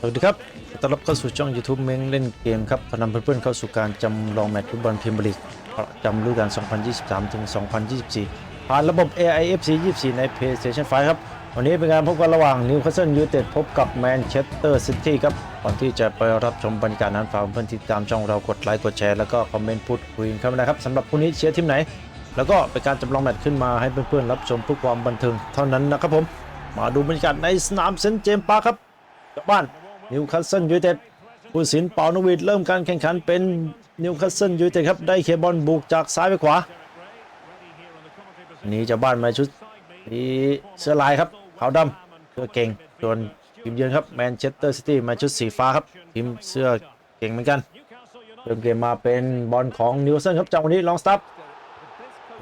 สวัสดีครับต้อนรับเข้าสู่ช่อง YouTube เม้งเล่นเกมครับขอนำเพื่อนๆเข้าสู่การจำลองแมตช์ฟุตบอลพรีเมียร์ลีกประจำฤดูกาล 2023 ถึง 2024 ผ่านระบบ AIFC 24 ใน PlayStation 5 ครับ วันนี้เป็นการพบกันระหว่างนิวคาสเซิลยูไนเต็ดพบกับแมนเชสเตอร์ซิตี้ครับ ก่อนที่จะไปรับชมบรรยากาศนั้นฝากเพื่อนติดตามช่องเรากดไลค์กดแชร์แล้วก็คอมเมนต์พูดคุยกันนะครับสำหรับคู่นี้เชียร์ทีมไหน แล้วก็เป็นการจำลองแมตช์ขึ้นมาให้เพื่อนๆรับชมเพื่อความบันเทิงเท่านั้นนะครับผมมาดูบรรยากาศในสนามเซนต์เจมส์ปาร์คครับบ้าน นิวคาสเซิลยูไนเต็ดผู้สินเปานวิดเริ่มการแข่งขันเป็นนิวคาสเซิลยูไนเต็ดครับได้เคบอลบุกจากซ้ายไปขวาอันนี้เจ้าบ้านมาชุดสีเสื้อลายครับขาวดำเสื้อเก่งส่วนทีมเยือนครับแมนเชสเตอร์ซิตี้มาชุดสีฟ้าครับทีมเสื้อเก่งเหมือนกันเริ่มเกมมาเป็นบอลของนิวคาสเซิลครับจังหวะนี้ลองสตั๊บ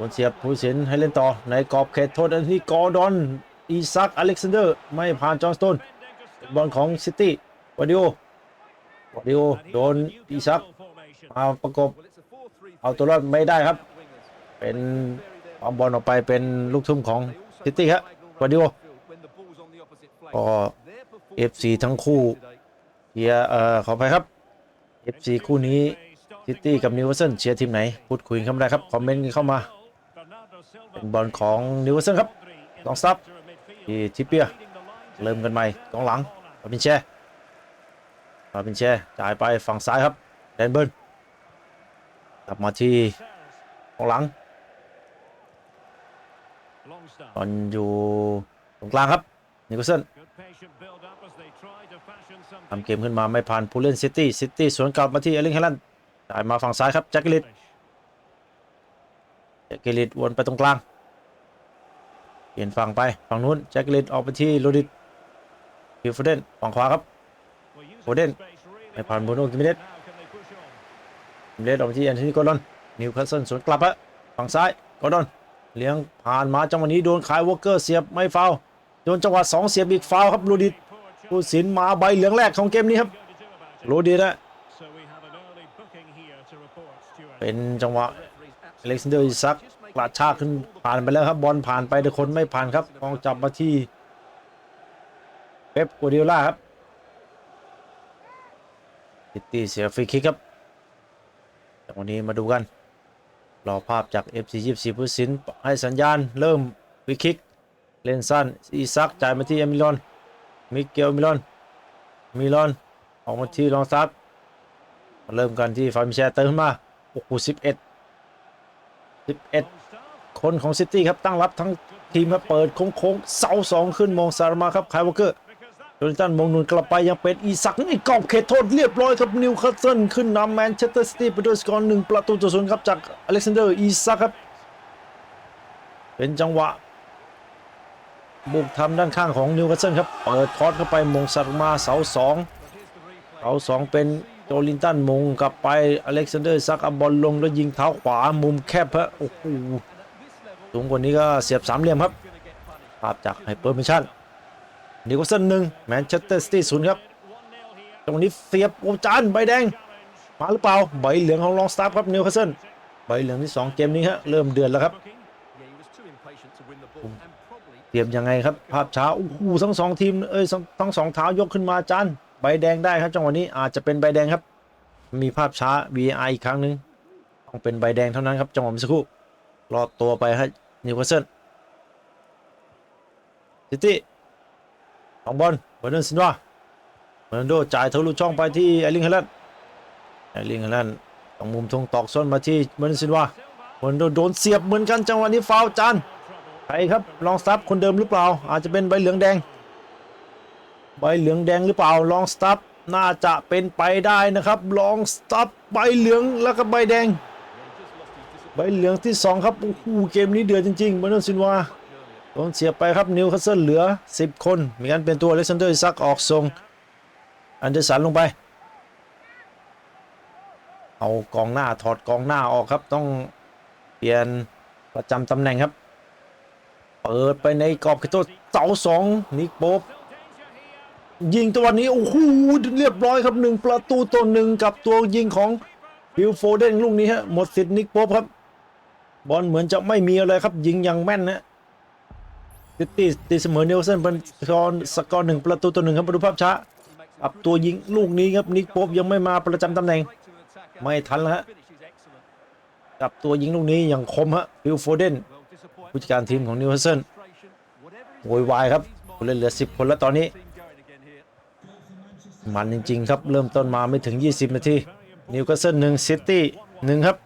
นเสียบผู้สินให้เล่นต่อในกรอบเขตโทษอันที่กอร์ดอนอีซักอเล็กซานเดอร์ไม่ผ่านจอห์นสโตนบอลของซิตี้ วาดิโอวาดิโอโดนอีซักมาประกบเอาตัวรอดไม่ได้ครับ เป็นเอาบอลออกไปเป็นลูกทุ่มของซิตี้ครับวาดิโอก็เอฟซีทั้งคู่เชียร์เอ่อขออภัยครับเอฟซีคู่นี้ซิตี้กับนิวคาสเซิลเชียร์ทีมไหน พูดคุยกันเข้ามาได้ครับ คอมเมนต์เข้ามา เป็นบอลของนิวคาสเซิลครับลองซับที่ทิปเปียเริ่มกันใหม่กองหลังฟาบินแช่ ฟาบินแช่จ่ายไปฝั่งซ้ายครับแดนเบิร์นกลับมาที่กองหลังบอลอยู่ตรงกลางครับนิโคลสันทำเกมขึ้นมาไม่ผ่านผู้เล่นซิตี้ซิตี้สวนกลับมาที่เอลิงเฮลันจ่ายมาฝั่งซ้ายครับแจ็คกิลิตแจ็คกิลิตวนไปตรงกลางเปลี่ยนฝั่งไปฝั่งนู้นแจ็คลินออกไปที่โรดิตฟิลโฟเดนฝั่งขวาครับ โฟเดนไม่ผ่านโบโน่กิมเดสกิมเดสออกที่แอนโทนีกอดอนนิวคาสเซิลสวนกลับฮะฝั่งซ้ายกอดอนเลี้ยงผ่านมาจังหวะนี้โดนขายวอลเกอร์เสียบไม่ฟาวโดนจังหวะสองเสียบอีกฟาวครับโรดิตผู้สินมาใบเหลืองแรกของเกมนี้ครับโรดิตนะเป็นจังหวะอเล็กซานเดอร์อิซักกระชากขึ้นผ่านไปแล้วครับบอลผ่านไปแต่คนไม่ผ่านครับกองจับมาที่เป๊ปกัวดิโอล่าครับ ซิตี้เสียฟรีคิกครับจากวันนี้มาดูกัน รอภาพจาก FC 24ผู้สินให้สัญญาณเริ่มฟรีคิก เล่นสั้นอีซักจ่ายมาที่เอมิลอน มิเกลมิลอน มิลอน ออกมาที่ลองซับมาเริ่มกันที่ฟาร์มิแชร์เติมขึ้นมา โอ้โห11 11คนของซิตี้ครับตั้งรับทั้งทีมครับเปิดโค้งๆเสาสองขึ้นมองซารมาครับคายวอเกอร์ โจลินตันมองนุนกลับไปยังเป็นอีสักนี่กรอบเขตโทษเรียบร้อยครับนิวคาสเซิลขึ้นนำแมนเชสเตอร์ซิตี้ไปด้วยสกอร์หนึ่งประตูต่อศูนย์ครับจากอเล็กซานเดอร์อีซักครับ เป็นจังหวะ บุกทำด้านข้างของนิวคาสเซิลครับเปิดคอร์สเข้าไปมงซารามาเสาสองเสาสองเป็นโจลินตันมงกลับไปอเล็กซานเดอร์ซักเอาบอลลงแล้วยิงเท้าขวามุมแคบฮะโอ้โหสูงกว่านี้ก็เสียบสามเหลี่ยมครับภาพจากไฮเปอร์มิชชั่น นิโคลสันหนึ่งแมนเชสเตอร์ซิตี้ศูนย์ครับตรงนี้เสียบโอจานใบแดง มาหรือเปล่า ใบเหลืองของลองสตาร์ครับนิวคาสเซิลใบเหลืองที่ 2 เกมนี้ฮะเริ่มเดือดแล้วครับเตรียมยังไงครับภาพช้าโอ้โหทั้งสองทีมเอ้ยทั้งสองเท้ายกขึ้นมาจานใบแดงได้ครับจังหวะนี้อาจจะเป็นใบแดงครับ มีภาพช้า VI อีกครั้งหนึ่งต้องเป็นใบแดงเท่านั้นครับจังหวะมื่อสักครู่รอดตัวไปให้นิวคาสเซิลซิตี้ ของบอลเบอร์นันซินวาเบอร์นันโดจ่ายทะลุช่องไปที่ไอริงเฮลันไอริงเฮลันต้องมุมทงตอกส้นมาที่เบอร์นันซินวาเบอร์นันโดโดนเสียบเหมือนกันจังหวะนี้ฟาวจานใครครับลองสตัฟคนเดิมหรือเปล่า อาจจะเป็นใบเหลืองแดง ใบเหลืองแดงหรือเปล่าลองสตัฟน่าจะเป็นไปได้นะครับ ลองสตัฟใบเหลืองแล้วก็ใบแดง ใบเหลืองที่ 2 ครับโอ้โหเกมนี้เดือดจริงๆมาโนซินวา โดนเสียไปครับนิวคาสเซิลเหลือ 10 คน มีการเปลี่ยนตัวอเล็กซานเดอร์ซักออกทรง อันเดอร์สันลงไป เอากองหน้าถอดกองหน้าออกครับ ต้องเปลี่ยนประจำตำแหน่งครับ เปิดไปในกรอบเขตโทษเสาสองนิกโป๊บยิงตัวนี้ โอ้โหเรียบร้อยครับหนึ่งประตูต่อหนึ่งกับตัวยิงของบิลโฟเดนลูกนี้ฮะหมดสิทธิ์นิกโป๊บครับ บอลเหมือนจะไม่มีอะไรครับ ยิงอย่างแม่นนะ ซิตี้ตีเสมอเนลสันเป็นสกอร์สกอร์หนึ่งประตูต่อหนึ่งครับมาดูภาพช้ากับตัวยิงลูกนี้ครับนิกโป๊บยังไม่มาประจำตำแหน่ง ไม่ทันแล้วฮะกับตัวยิงลูกนี้อย่างคมฮะฟิลโฟเดนผู้จัดการทีมของนิวคาสเซิลโวยวายครับผู้เล่นเหลือ 10 คนแล้วตอนนี้ มันจริง ๆ ครับ เริ่มต้นมาไม่ถึง 20 นาทีนิวคาสเซิลหนึ่งซิตี้หนึ่งครับ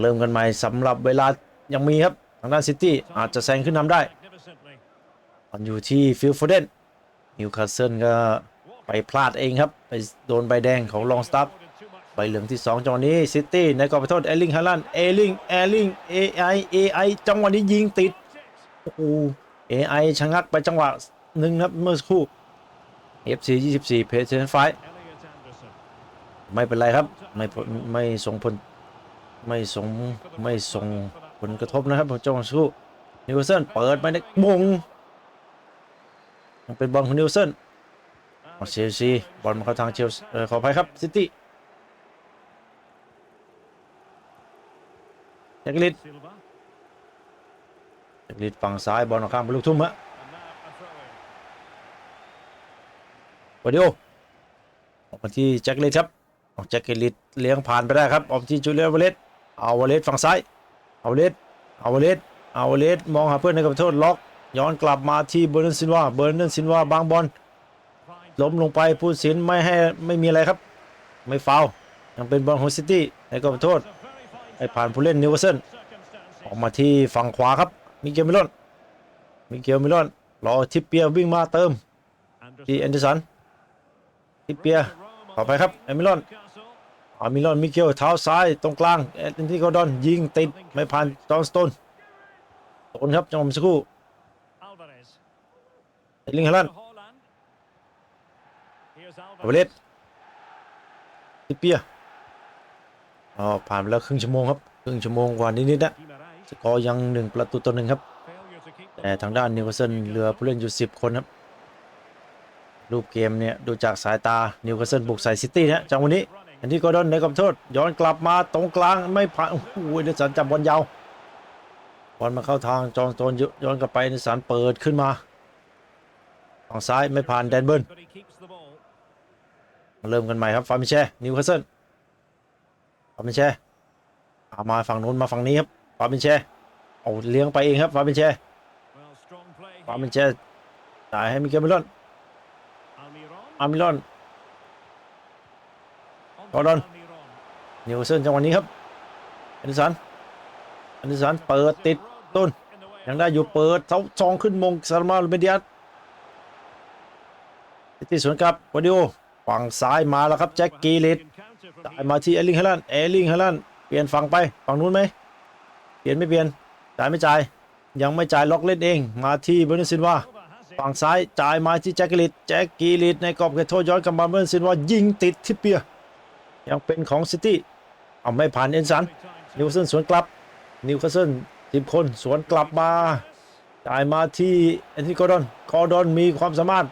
เริ่มกันใหม่สำหรับเวลายังมีครับ ทางด้านซิตี้อาจจะแซงขึ้นนำได้มันอยู่ที่ฟิลโฟเดนนิวคาสเซิลก็ไปพลาดเองครับ ไปโดนใบแดงของลองสตัฟใบเหลืองที่ 2จังหวะนี้ซิตี้ในกรอบโทษเอลิงฮาลันเอลิงเอลิงเอไอเอไอจังหวะนี้ยิงติดโอ้โหเอไอชะงักไปจังหวะหนึ่งครับเมื่อสักครู่ FC 24เพจเซนไฟไม่เป็นไรครับ ไม่ไม่ส่งผล ไม่ส่งไม่ส่งผลกระทบนะครับผมจังสู้นิวเซนเปิดไปในมงยังเป็นบอลของนิวเซนของเชลซีบอลมาเข้าทางเชลซีเออขออภัยครับซิตี้แจ็คลิดแจ็คลิดฝั่งซ้ายบอลออกข้างไปลูกทุ่มฮะวาดิโอออกมาที่แจ็คลิดครับออกแจ็คลิดเลี้ยงผ่านไปได้ครับออกที่จูเลียนวเลส เอาวาเลสฝั่งซ้ายเอาวาเลสเอาวาเลสเอาวาเลสมองหาเพื่อนในกับโทษล็อก ย้อนกลับมาที่เบอร์นันซินวาเบอร์นันซินวาบางบอลล้มลงไปผู้สินไม่ให้ไม่มีอะไรครับ ไม่ฟาวยังเป็นบอลของซิตี้ในกับโทษให้ผ่านผู้เล่นนิวเซิลออกมาที่ฝั่งขวาครับมิเกลมิลอนมิเกลมิลอนรอทิปเปียวิ่งมาเติมที่แอนเดอร์สันทิปเปียต่อไปครับแอมิลอน อามิลอนมิเกลเท้าซ้ายตรงกลางแอตเลนติโกดอนยิงติดไม่ผ่านจอห์นสโตนโตนครับจังหวะเมื่อสักครู่เอลิงฮาลันอเวเลสติเปียอ๋อผ่านไปแล้วครึ่งชั่วโมงครับครึ่งชั่วโมงกว่านิดๆนะสกอร์ยังหนึ่งประตูต่อหนึ่งครับ แต่ทางด้านนิวคาสเซิลเหลือผู้เล่นอยู่10คนครับรูปเกมเนี่ยดูจากสายตานิวคาสเซิลบุกใส่ซิตี้นะจังหวะนี้ อันที่กอร์ดอนในกับโทษย้อนกลับมาตรงกลางไม่ผ่านโอ้โหเดสันจับบอลยาวบอลมาเข้าทางจองโตนย้อนกลับไปเดสันเปิดขึ้นมาฝั่งซ้ายไม่ผ่านแดนเบิร์นมาเริ่มกันใหม่ครับฟาร์มิเช่นิวคาสเซิลฟาร์มิเช่ามาฝั่งนู้นมาฝั่งนี้ครับฟาร์มิเช่เอาเลี้ยงไปเองครับฟาร์มิเช่ฟาร์มิเช่จ่ายให้มิเกลมิลอนอามิลอน กอร์ดอนนิวคาสเซิลจังหวะนี้ครับอันิสันอันิสันเปิดติดต้นยังได้อยู่เปิดเท้าซองขึ้นมงซาลมาลูเมเดียสที่สวนกลับวาดิโอฝั่งซ้ายมาแล้วครับแจ็คกีลิตจ่ายมาที่เอลิงฮาลันเอลิงฮาลันเปลี่ยนฝั่งไปฝั่งนู้นไหมเปลี่ยนไม่เปลี่ยนจ่ายไม่จ่ายยังไม่จ่ายล็อกเล่นเองมาที่เบอร์นซินว่าฝั่งซ้ายจ่ายมาที่แจ็คกีลิตแจ็คกีลิตในกรอบเขตโทษย้อนกลับมาเบอร์นซินว่ายิงติดทิปเปีย ยังเป็นของซิตี้เอาไม่ผ่านเอ็นสันนิวคาสเซิลสวนกลับนิวคาสเซิลทีมคนสวนกลับมาจ่ายมาที่แอนทิกอร์ดอนกอร์ดอนมีความสามารถ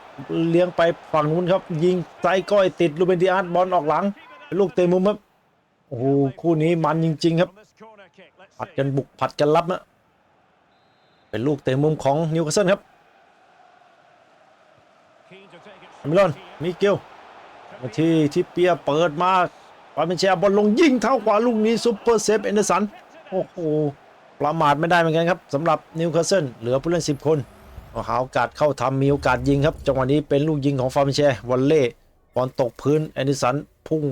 เลี้ยงไปฝั่งนู้นครับ ยิงไซก้อยติดลูเบนดิอาร์ตบอลออกหลัง ลูกเตะมุมครับโอ้โหคู่นี้มันจริง ๆ ครับ ผัดกันบุกผัดกันรับนะเป็นลูกเตะมุมของนิวคาสเซิลครับมิลอนมิเกลมาที่ที่เปียเปิดมา ปาเป็นแชร์บอลลงยิงเท้าขวาลูกนี้ซุปเปอร์เซฟเอนเดอร์สันโอ้โหประมาทไม่ได้เหมือนกันครับสำหรับนิวคาสเซิลเหลือผู้เล่น 10 คนหาโอกาสเข้าทำมีโอกาสยิงครับจังหวะนี้เป็นลูกยิงของฟาร์มแชร์วอลเล่บอลตกพื้นเอนดอร์สันพุ่ง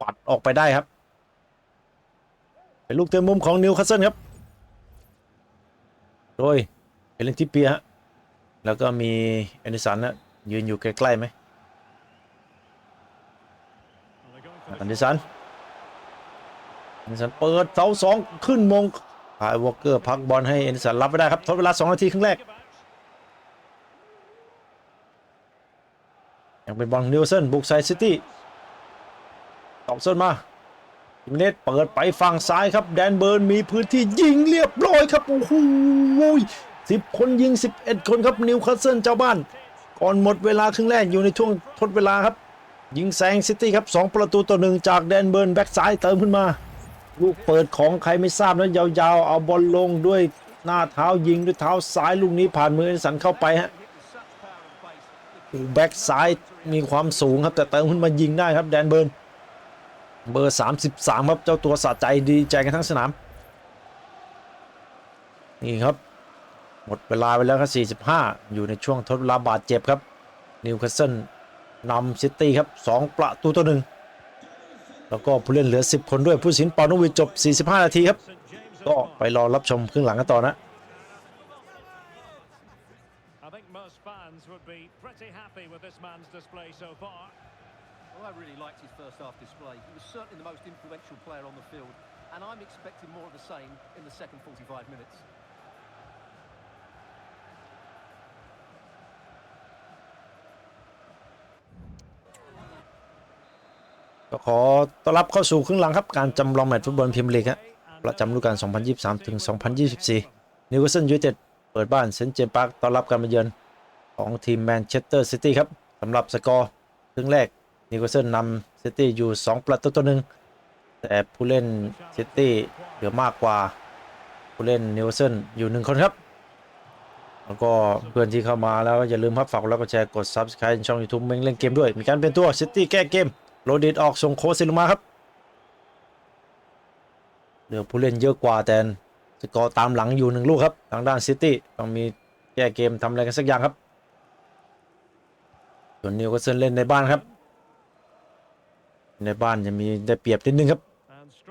ปัดออกไปได้ครับ เป็นลูกเต็มมุมของนิวคาสเซิลครับ โดยเป็นเล่นที่เปียฮะแล้วก็มีเอนดอร์สันนะยืนอยู่ใกล้ๆไหม อันดิสันอันดิสันเปิดเสาสองขึ้นมงพายวอลเกอร์พักบอลให้อันดิสันรับไม่ได้ครับทดเวลา 2 นาทีครึ่งแรก ยังเป็นบอลของนิวเซนบุกไซซิตี้ตอบเส้นมาอิมเนตเปิดไปฝั่งซ้ายครับ แดนเบิร์นมีพื้นที่ยิงเรียบร้อยครับโอ้โหสิบคนยิง 11 คนครับนิวคาสเซิลเจ้าบ้าน ก่อนหมดเวลาครึ่งแรกอยู่ในช่วงทดเวลาครับ ยิงแซงซิตี้ครับ 2 ประตูต่อหนึ่งจากแดนเบิร์นแบ็กซ้ายเติมขึ้นมา ลูกเปิดของใครไม่ทราบนะยาวๆ เอาบอลลงด้วยหน้าเท้ายิงด้วยเท้าซ้ายลูกนี้ผ่านมือเอดิสันเข้าไปฮะแบ็กซ้ายมีความสูงครับแต่เติมขึ้นมายิงได้ครับแดนเบิร์นเบอร์ 33 ครับเจ้าตัวสะใจดีใจกันทั้งสนาม นี่ครับ หมดเวลาไปแล้วครับ 45 อยู่ในช่วงทดเวลาบาดเจ็บครับนิวคาสเซิล นำซิตี้ครับ2ประตูต่อหนึ่งแล้วก็ผู้เล่นเหลือ 10 คนด้วยผู้สินปอนวิจจบ 45 นาทีครับ ก็ไปรอรับชมครึ่งหลังกันต่อนะ ก็ขอต้อนรับเข้าสู่ครึ่งหลังครับ การจำลองแมตช์ฟุตบอลพรีเมียร์ลีกฮะประจำฤดูกาล 2023 ถึง 2024 นิวคาสเซิลยูไนเต็ดเปิดบ้านเซนต์เจมส์พาร์คต้อนรับการมาเยือนของทีมแมนเชสเตอร์ซิตี้ครับสำหรับสกอร์ครึ่งแรกนิวคาสเซิลนำซิตี้อยู่ 2 ประตูต่อหนึ่งแต่ผู้เล่นซิตี้เหลือมากกว่าผู้เล่นนิวคาสเซิลอยู่1คนครับแล้วก็เพื่อนที่เข้ามาแล้วอย่าลืมครับฝากกดไลค์กดแชร์กด Subscribe ช่อง YouTube เม้งเล่นเกมด้วย มีการเปลี่ยนตัวซิตี้แก้เกม โรดิตออกส่งโคสิลงมาครับเหลือผู้เล่นเยอะกว่าแต่สกอร์ตามหลังอยู่หนึ่งลูกครับ ทางด้านซิตี้ต้องมีแก้เกมทำอะไรกันสักอย่างครับ ส่วนนิวคาสเซิลเล่นในบ้านครับ ในบ้านจะมีได้เปรียบนิดนึงครับ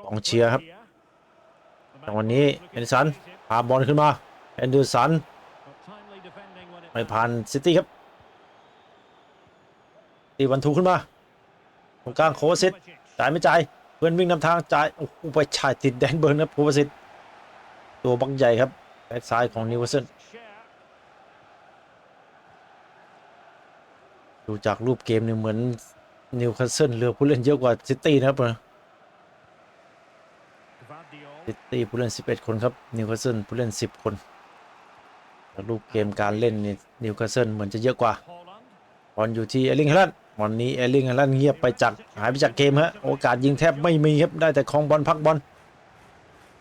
กองเชียร์ครับจังหวะนี้เอนสันพาบอลขึ้นมาแอนดอร์สันไม่ผ่านซิตี้ครับตีวันทูขึ้นมา ตรงกลางโคชซิตจ่ายไม่จ่ายเพื่อนวิ่งนำทางจ่ายโอ้โหไปจ่ายติดแดนเบิร์นครับภูประสิทธิ์ตัวบักใหญ่ครับแบ็กซ้ายของนิวเซิล Share. ดูจากรูปเกมเนี่ยเหมือนนิวคาสเซิลเหลือผู้เล่นเยอะกว่าซิตี้นะครับ Gvardiol. ซิตี้ผู้เล่น 11 คนครับนิวคาสเซิลผู้เล่น 10 คนรูปเกมการเล่นนี่นิวคาสเซิลเหมือนจะเยอะกว่าบอลอยู่ที่เอลิงแฮลัน วันนี้เอลิงฮาลันเงียบไปจากหายไปจากเกมฮะโอกาสยิงแทบไม่มีครับได้แต่คองบอลพักบอล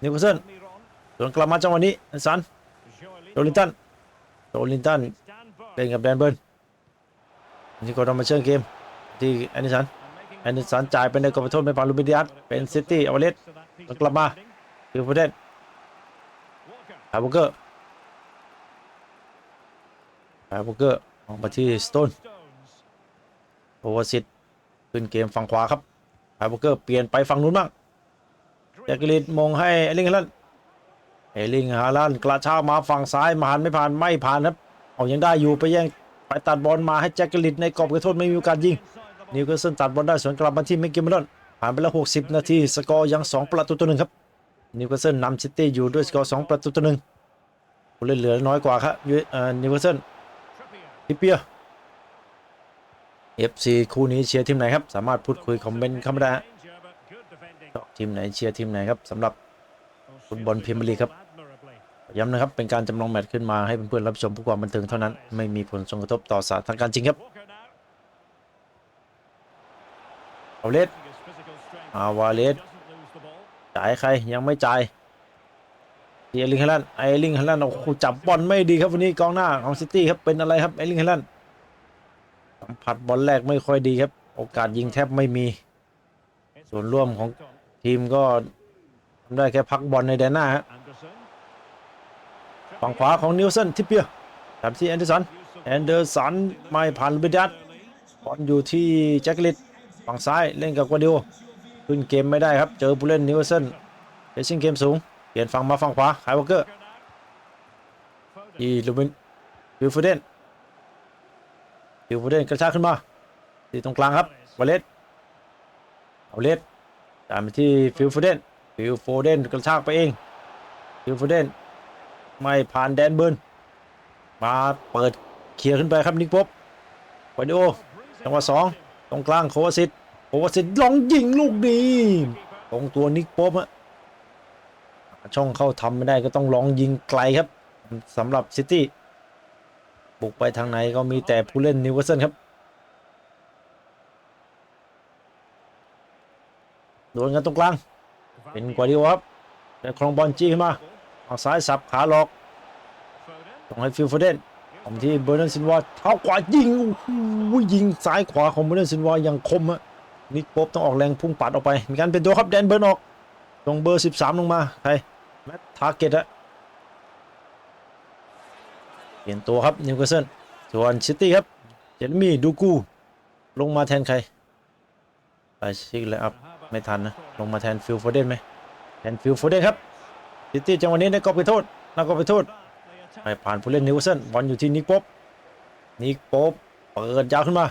นิวคาสเซิล Miron. สวนกลับมาจังหวะนี้อันสันโจลินตันโจลินตันเล่นกับแดนเบิร์นนี่ก็ต้องมาเชิญเกมที่แอนดิสันแอนดิสันจ่ายไปในกรอบโทษไม่ผ่านลูบิดิอัสเป็นซิตี้เอาเลสกลับมาคือฟูเดน Walker. ฮาบุเกอร์ฮาบุเกอร์ออกมาที่สโตน โอเวอร์ซิตขึ้นเกมฝั่งขวาครับไฮาบุเกอร์เปลี่ยนไปฝั่งนู้นบ้างแจ็คกลิดมงให้เอลิงฮาลันเอลิงฮาลันกระชากมาฝั่งซ้ายมาหันไม่ผ่านไม่ผ่านครับเอายังได้อยู่ไปแย่งไปตัดบอลมาให้แจ็คกลิดในกรอบกระโทษไม่มีโอกาสยิงนิวคาสเซิลตัดบอลได้สวนกลับมาที่เมกกิมลอนผ่านไปแล้ว60 นาทีสกอร์ยัง 2 ประตูต่อหนึ่งครับนิวคาสเซิลนำซิตี้อยู่ด้วยสกอร์2ประตูต่อหนึ่งผู้เล่นเหลือน้อยกว่าครับนิวคาสเซิลทิปเปียเอฟซีคู่นี้เชียร์ทีมไหนครับ สามารถพูดคุยคอมเมนต์เข้ามาได้ฮะทีมไหนเชียร์ทีมไหนครับสำหรับฟุตบอลพรีเมียร์ลีกครับย้ำนะครับเป็นการจำลองแมตช์ขึ้นมาให้เพื่อนๆรับชมเพื่อความบันเทิงเท่านั้น ไม่มีผลส่งกระทบต่อสถานการณ์จริงครับเอาเลสอาวาเลสจ่ายใครยังไม่จ่ายเอลิงฮัลลันไอลิงฮัลลันโอ้โหจับบอลไม่ดีครับวันนี้กองหน้าของซิตี้ครับเป็นอะไรครับไอลิงฮัลลัน ผัสบอลแรกไม่ค่อยดีครับ โอกาสยิงแทบไม่มี ส่วนร่วมของทีมก็ทำได้แค่พักบอลในแดนหน้าฝั่งขวาของนิวสันทิปเปียทำที่แอนเดอร์สันแอนเดอร์สันไม่ผ่านลูเบดัสบอลอยู่ที่แจ็คลิตฝั่งซ้ายเล่นกับกวาดิโอขึ้นเกมไม่ได้ครับ เจอผู้เล่นนิวคาสเซิลเฟซิ่งเกมสูง เปลี่ยนฝั่งมาฝั่งขวาไฮวอเกอร์อีลูบินฟิลฟเดน ฟิลฟูเดนกระชากขึ้นมาที่ตรงกลางครับวาเลสเอาเลสตามไปที่ฟิลฟูเดนฟิลฟูเดนกระชากไปเองฟิลฟูเดนไม่ผ่านแดนเบิร์นมาเปิดเคลียร์ขึ้นไปครับนิกป๊บวาดิโอจังหวะสองตรงกลางโควาซิตโควาซิตลองยิงลูกนี้ตรงตัวนิกป๊บฮะช่องเข้าทำไม่ได้ก็ต้องลองยิงไกลครับสำหรับซิตี้ บุกไปทางไหนก็มีแต่ผู้เล่นนิวคาสเซิลครับโดนกันตรงกลาง เป็นกวาดิโอครับแต่ครองบอลจี้ขึ้นมาฝั่งซ้ายสับขาหลอกต้องให้ฟิลโฟเดนผมที่เบอร์นันซินวาเท้าขวายิงโอ้ยิงซ้ายขวาของเบอร์นันซินวาอย่างคมฮะนิกป๊บต้องออกแรงพุ่งปัดออกไป มีการเป็นตัวครับแดนเบิร์นออกตรงเบอร์ 13 ลงมาใครแมตทาร์เก็ตอะ เปลี่ยนตัวครับนิวคาสเซิลส่วนซิตี้ครับเจเรมี่ดูกูลงมาแทนใครไปชิกเลยอัพไม่ทันนะลงมาแทนฟิลโฟเดนไหมแทนฟิลโฟเดนครับซิตี้จังหวะนี้ได้กอบไปโทษนักกอบไปโทษไปผ่านผู้เล่นนิวคาสเซิลบอลอยู่ที่นิกป๊บนิกป๊บเปิดยาวขึ้นมา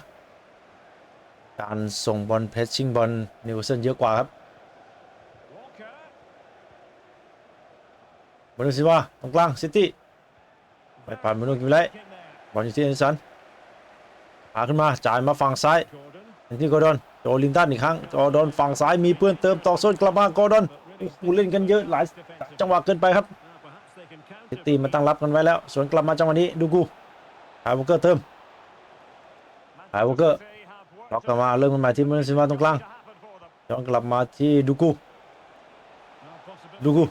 การส่งบอลเพชชิ่งบอลนิวคาสเซิลเยอะกว่าครับบอลซิว่าตรงกลางซิตี้ ไปผ่านบอลกิมไลบอลอยู่ที่เอนสันพาขึ้นมาจ่ายมาฝั่งซ้ายที่กอดอนโจลินตันอีกครั้งกอดอนฝั่งซ้ายมีเพื่อนเติมต่อโซนกลับมากอดอนโอ้โหเล่นกันเยอะหลายจังหวะเกินไปครับซิตี้มาตั้งรับกันไว้แล้วสวนกลับมาจังหวะนี้ดูกูไฮวอเกอร์เติมไฮวอเกอร์ล็อกกลับมาเริ่มกันมาที่มันซินวาตรงกลางย้อนกลับมาที่ดูกูดูกู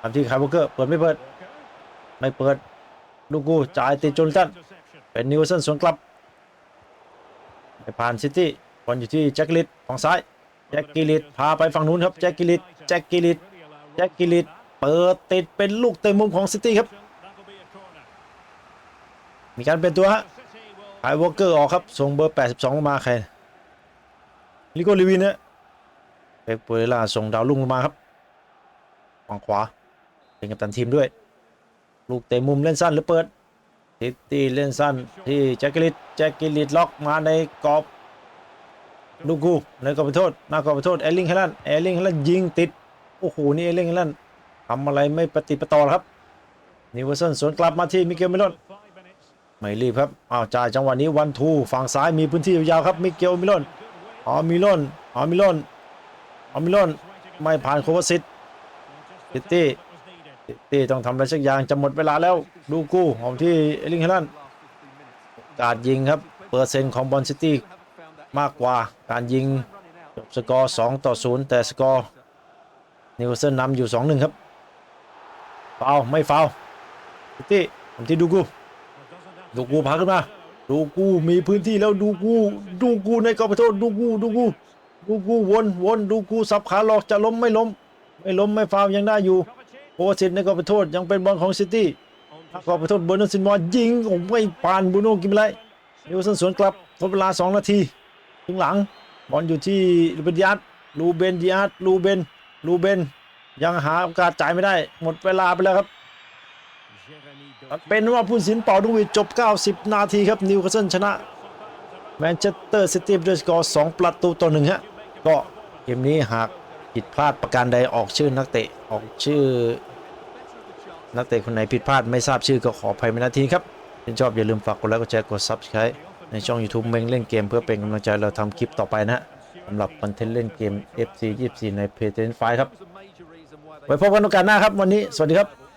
ทำที่ไฮวอเกอร์เปิดไม่เปิดไม่เปิด ดูกกูจ่ายติดโจนตันเป็นนิวเซนสวนกลับไปผ่านซิตี้บอลอยู่ที่แจ็คกิลิตฝั่งซ้ายแจ็คกิลิตพาไปฝั่งนู้นครับแจ็คกิลิตแจ็คกิลิตแจ็คกิลิตเปิดติดเป็นลูกเตะมุมของซิตี้ครับ มีการเป็นตัวฮะไฮวอลเกอร์ออกครับส่งเบอร์ 82ลงมาใครลิโกลิวินเนะเป๊กเปเรล่าส่งดาวลุ่งลงมาครับฝั่งขวาเป็นกัปตันทีมด้วย ลูกเตะมุมเล่นสั้นหรือเปิดซิตตี้เล่นสั้นที่แจ็คกิลิตแจ็คกิลิตล็อกมาในกรอบลูกกูในกรอบโทษหน้ากรอบโทษเอลลิงเฮลันเอลลิงเฮลันยิงติดโอ้โหนี่เอลลิงเฮลันทำอะไรไม่ปฏิปต่อครับนิวเวอร์สันสวนกลับมาที่มิเกลเมลอนไม่รีบครับอ้าวจ่ายจังหวะนี้วันทูฝั่งซ้ายมีพื้นที่ยาวครับมิเกลมิลอนออมิลอนออมิลอนออมิลอนไม่ผ่านโควาซิตซิตี้ ซิตี้ต้องทำอะไรสักอย่างจะหมดเวลาแล้วดูกู้ของที่เอลิงเฮลันการยิงครับเปอร์เซ็นต์ของบอลซิตี้มากกว่าการยิงจบสกอร์2ต่อ 0 แต่สกอร์นิวเซนนำอยู่ 2-1 ครับฟาวล์ไม่ฟาวล์ซิตี้ผมที่ดูกู้ดูกูพาขึ้นมาดูกูมีพื้นที่แล้วดูกูดูกูในกรอบโทษดูกูดูกูดูกูวนวนดูกูสับขาหลอกจะล้มไม่ล้ม ไม่ล้มไม่ฟาวยังได้อยู่ โอเวอร์ซิตในกรอบโทษยังเป็นบอลของซิตี้กรอบโทษเบอร์นันซินวอร์ยิงโอ้ไม่ปานบูโน่กิมไลนิวสันสวนกลับทดเวลา 2 นาทีถึงหลังบอลอยู่ที่ลูเบนดิอาร์ตลูเบนดิอาร์ตลูเบนลูเบนยังหาโอกาสจ่ายไม่ได้ หมดเวลาไปแล้วครับ เป็นว่าผู้ตัดสินเป่าดุงหวีดจบ 90 นาทีครับนิวคาสเซิลชนะแมนเชสเตอร์ซิตี้ด้วยสกอร์2ประตูต่อหนึ่งฮะก็เกมนี้หากผิดพลาดประการใดออกชื่อนักเตะออกชื่อ นักเตะคนไหนผิดพลาดไม่ทราบชื่อก็ขออภัยในนาทีครับถ้าชอบอย่าลืมฝากกดไลค์กดแชร์กด Subscribe ในช่อง YouTube เม้งเล่นเกมเพื่อเป็นกำลังใจเราทำคลิปต่อไปนะฮะสำหรับคอนเทนต์เล่นเกม FC 24 ในเพจเทนไฟครับ ไว้พบกันโอกาสหน้าครับ วันนี้ สวัสดีครับ